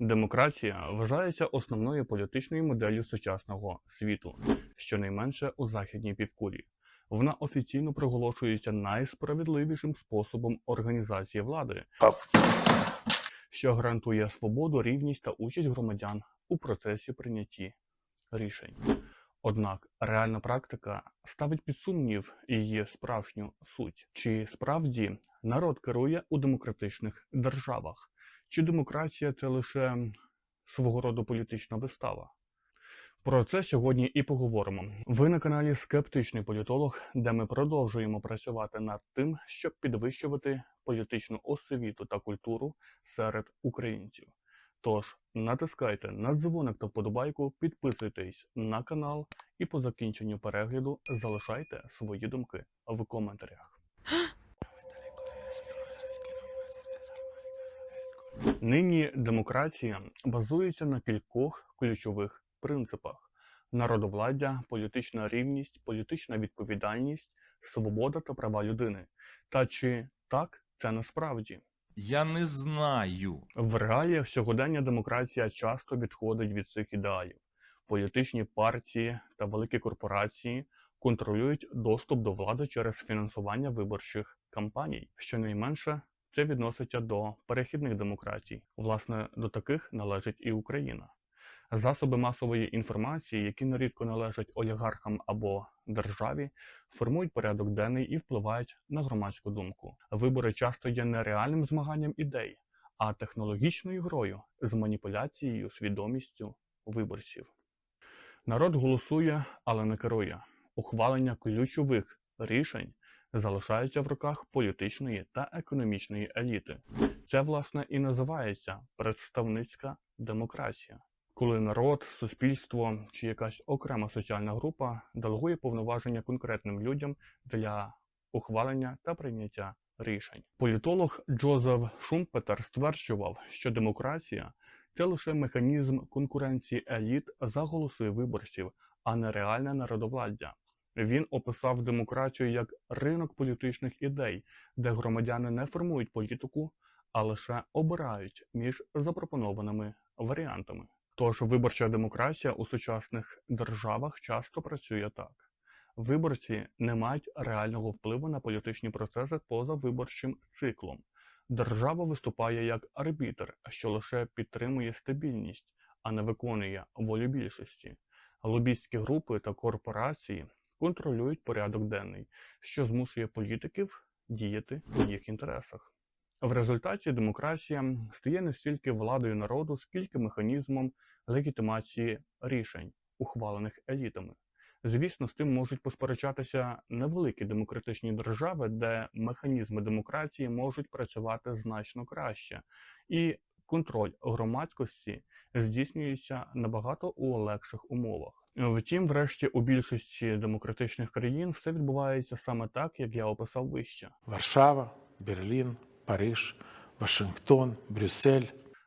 Демократія вважається основною політичною моделлю сучасного світу, щонайменше у західній півкулі. Вона офіційно проголошується найсправедливішим способом організації влади, що гарантує свободу, рівність та участь громадян у процесі прийнятті рішень. Однак реальна практика ставить під сумнів її справжню суть. Чи справді народ керує у демократичних державах? Чи демократія це лише свого роду політична вистава? Про це сьогодні і поговоримо. Ви на каналі Скептичний політолог, де ми продовжуємо працювати над тим, щоб підвищувати політичну освіту та культуру серед українців. Тож натискайте на дзвоник та вподобайку, підписуйтесь на канал і по закінченню перегляду залишайте свої думки в коментарях. Нині демократія базується на кількох ключових принципах: народовладдя, політична рівність, політична відповідальність, свобода та права людини. Та чи так це насправді? Я не знаю. В реаліях сьогодення демократія часто відходить від цих ідеалів. Політичні партії та великі корпорації контролюють доступ до влади через фінансування виборчих кампаній. Щонайменше це відноситься до перехідних демократій. Власне, до таких належить і Україна. Засоби масової інформації, які нерідко належать олігархам або державі, формують порядок денний і впливають на громадську думку. Вибори часто є не реальним змаганням ідей, а технологічною грою з маніпуляцією свідомістю виборців. Народ голосує, але не керує. Ухвалення ключових рішень залишаються в руках політичної та економічної еліти. Це, власне, і називається представницька демократія коли народ, суспільство чи якась окрема соціальна група делегує повноваження конкретним людям для ухвалення та прийняття рішень. Політолог Джозеф Шумпетер стверджував, що демократія це лише механізм конкуренції еліт за голоси виборців, а не реальне народовладдя. Він описав демократію як ринок політичних ідей, де громадяни не формують політику, а лише обирають між запропонованими варіантами. Тож виборча демократія у сучасних державах часто працює так: виборці не мають реального впливу на політичні процеси поза виборчим циклом. Держава виступає як арбітр, що лише підтримує стабільність, а не виконує волю більшості. Лобістські групи та корпорації контролюють порядок денний, що змушує політиків діяти в їх інтересах. В результаті демократія стає не стільки владою народу, скільки механізмом легітимації рішень, ухвалених елітами. Звісно, з тим можуть посперечатися невеликі демократичні держави, де механізми демократії можуть працювати значно краще, і контроль громадськості здійснюється набагато у легших умовах. Втім, врешті, у більшості демократичних країн все відбувається саме так, як я описав вище. Варшава, Берлін, Париж, Вашингтон, Брюссель.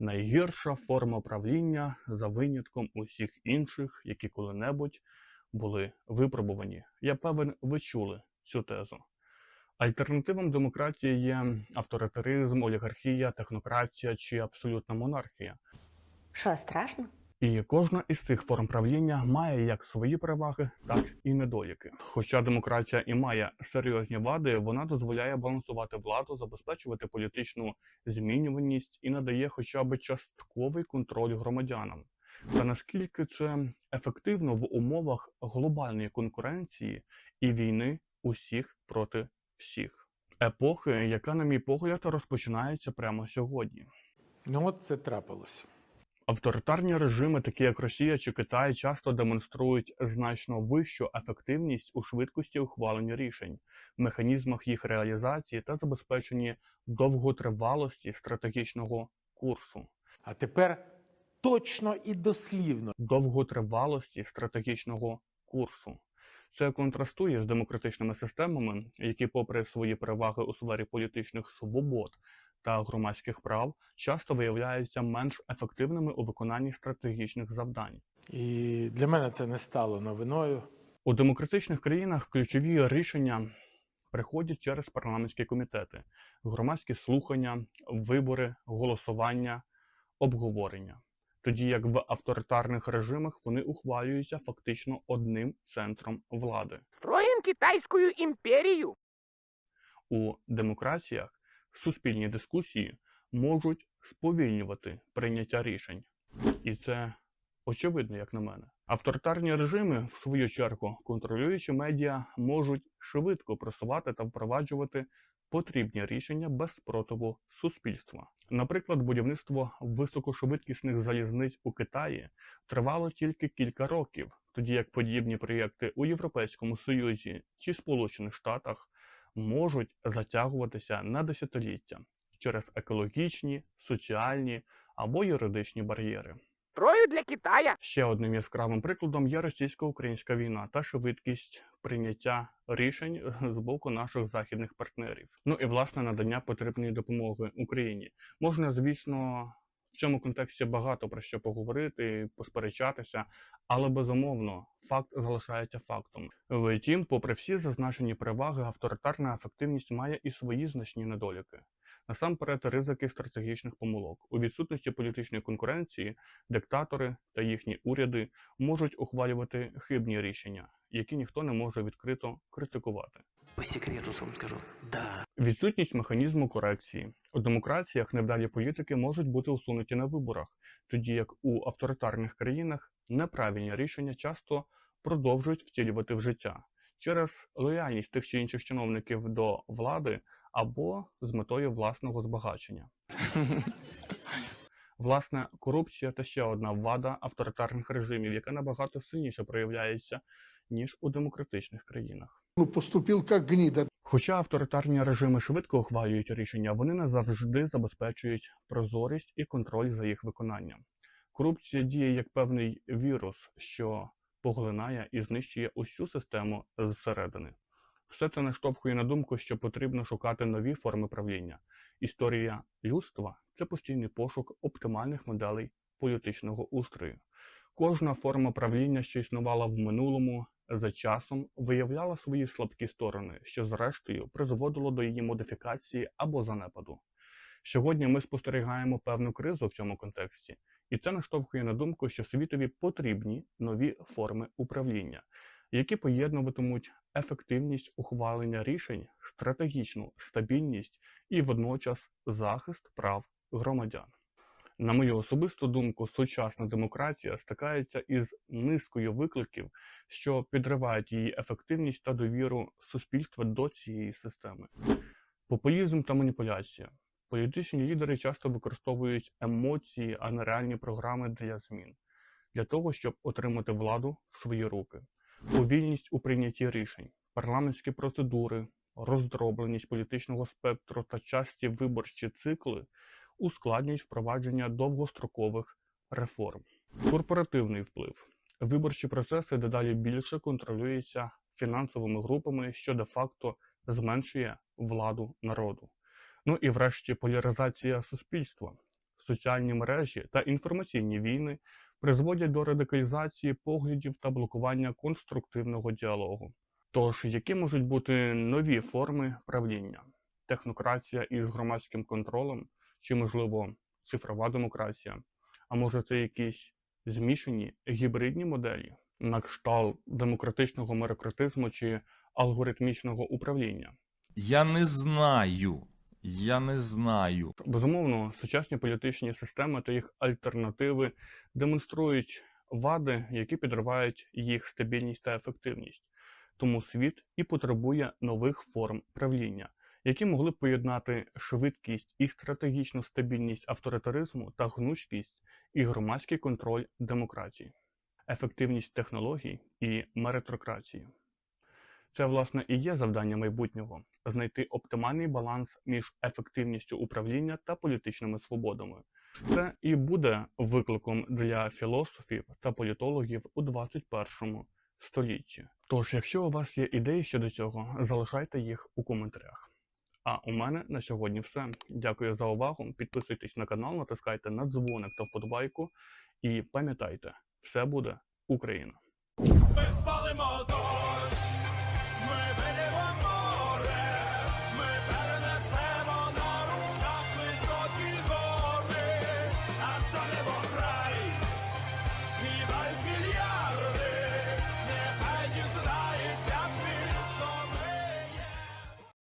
найгірша форма правління за винятком усіх інших, які коли-небудь були випробувані. Я певен, ви чули цю тезу. Альтернативом демократії є авторитаризм, олігархія, технократія чи абсолютна монархія. Що, страшно? І кожна із цих форм правління має як свої переваги, так і недоліки. Хоча демократія і має серйозні вади, вона дозволяє балансувати владу, забезпечувати політичну змінюваність і надає хоча б частковий контроль громадянам. Та наскільки це ефективно в умовах глобальної конкуренції і війни усіх проти всіх, епохи, яка, на мій погляд, розпочинається прямо сьогодні. Ну от це трапилося. Авторитарні режими, такі як Росія чи Китай, часто демонструють значно вищу ефективність у швидкості ухвалення рішень, механізмах їх реалізації та забезпеченні довготривалості стратегічного курсу. А тепер точно і дослівно. довготривалості стратегічного курсу. Це контрастує з демократичними системами, які, попри свої переваги у сфері політичних свобод та громадських прав, часто виявляються менш ефективними у виконанні стратегічних завдань. І для мене це не стало новиною. У демократичних країнах ключові рішення приходять через парламентські комітети, громадські слухання, вибори, голосування, обговорення. Тоді як в авторитарних режимах вони ухвалюються фактично одним центром влади. Строим Китайскую империю. У демократіях суспільні дискусії можуть сповільнювати прийняття рішень. І це очевидно, як на мене. Авторитарні режими, в свою чергу, контролюючи медіа, можуть швидко просувати та впроваджувати потрібні рішення без спротиву суспільства. Наприклад, будівництво високошвидкісних залізниць у Китаї тривало тільки кілька років, тоді як подібні проєкти у Європейському Союзі чи Сполучених Штатах можуть затягуватися на десятиліття через екологічні, соціальні або юридичні бар'єри. Строю для Китая. Ще одним яскравим прикладом є російсько-українська війна та швидкість прийняття рішень з боку наших західних партнерів. Ну і власне надання потрібної допомоги Україні. Можна, звісно, в цьому контексті багато про що поговорити, посперечатися, але безумовно факт залишається фактом. Втім, попри всі зазначені переваги, авторитарна ефективність має і свої значні недоліки. Насамперед, ризики стратегічних помилок у відсутності політичної конкуренції диктатори та їхні уряди можуть ухвалювати хибні рішення, які ніхто не може відкрито критикувати. По секрету вам скажу. Да. Відсутність механізму корекції у демократіях невдалі політики можуть бути усунуті на виборах, тоді як у авторитарних країнах неправильні рішення часто продовжують втілювати в життя через лояльність тих чи інших чиновників до влади або з метою власного збагачення. Власне, корупція та ще одна вада авторитарних режимів, яка набагато сильніше проявляється ніж у демократичних країнах. Ну, поступил как гнида. Хоча авторитарні режими швидко ухвалюють рішення, вони не завжди забезпечують прозорість і контроль за їх виконанням. Корупція діє як певний вірус, що поглинає і знищує усю систему зсередини. Все це наштовхує на думку, що потрібно шукати нові форми правління. Історія людства це постійний пошук оптимальних моделей політичного устрою. Кожна форма правління, що існувала в минулому, за часом виявляла свої слабкі сторони, що зрештою призводило до її модифікації або занепаду. Сьогодні ми спостерігаємо певну кризу в цьому контексті, і це наштовхує на думку, що світові потрібні нові форми управління, які поєднуватимуть ефективність ухвалення рішень, стратегічну стабільність і водночас захист прав громадян. На мою особисту думку, сучасна демократія стикається із низкою викликів, що підривають її ефективність та довіру суспільства до цієї системи. Популізм та маніпуляція. Політичні лідери часто використовують емоції, а не реальні програми для змін, для того, щоб отримати владу в свої руки. Повільність у прийнятті рішень, парламентські процедури, роздробленість політичного спектру та часті виборчі цикли ускладнюють впровадження довгострокових реформ. Корпоративний вплив. Виборчі процеси дедалі більше контролюються фінансовими групами, що де-факто зменшує владу народу. Ну і врешті поляризація суспільства. Соціальні мережі та інформаційні війни призводять до радикалізації поглядів та блокування конструктивного діалогу. Тож, які можуть бути нові форми правління? Технократія із громадським контролем, чи, можливо, цифрова демократія? А може, це якісь змішані гібридні моделі на кшталт демократичного мерократизму чи алгоритмічного управління? Я не знаю. Я не знаю. Безумовно, сучасні політичні системи та їх альтернативи демонструють вади, які підривають їх стабільність та ефективність. Тому світ і потребує нових форм правління, які могли б поєднати швидкість і стратегічну стабільність авторитаризму та гнучкість і громадський контроль демократії, ефективність технологій і меритократії. Це, власне, і є завдання майбутнього знайти оптимальний баланс між ефективністю управління та політичними свободами. Це і буде викликом для філософів та політологів у 21 столітті. Тож, якщо у вас є ідеї щодо цього, залишайте їх у коментарях. А у мене на сьогодні все. Дякую за увагу. Підписуйтесь на канал, натискайте на дзвоник та вподобайку. І пам'ятайте, все буде Україна! Ми спалимо